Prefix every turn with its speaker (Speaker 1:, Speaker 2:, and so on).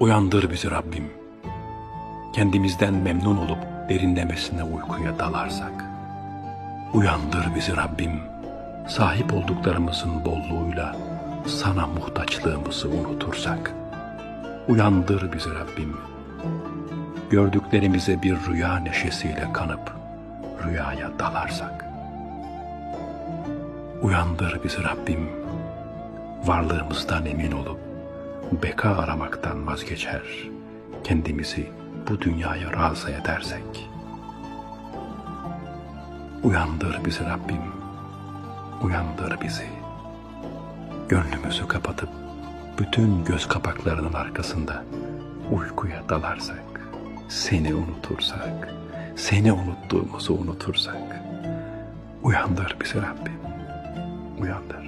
Speaker 1: Uyandır bizi Rabbim. Kendimizden memnun olup derinlemesine uykuya dalarsak. Uyandır bizi Rabbim. Sahip olduklarımızın bolluğuyla sana muhtaçlığımızı unutursak. Uyandır bizi Rabbim. Gördüklerimize bir rüya neşesiyle kanıp rüyaya dalarsak. Uyandır bizi Rabbim. Varlığımızdan emin olup beka aramaktan vazgeçer. Kendimizi bu dünyaya razı edersek. Uyandır bizi Rabbim. Uyandır bizi. Gönlümüzü kapatıp bütün göz kapaklarının arkasında uykuya dalarsak, seni unutursak, seni unuttuğumuzu unutursak, uyandır bizi Rabbim. Uyandır.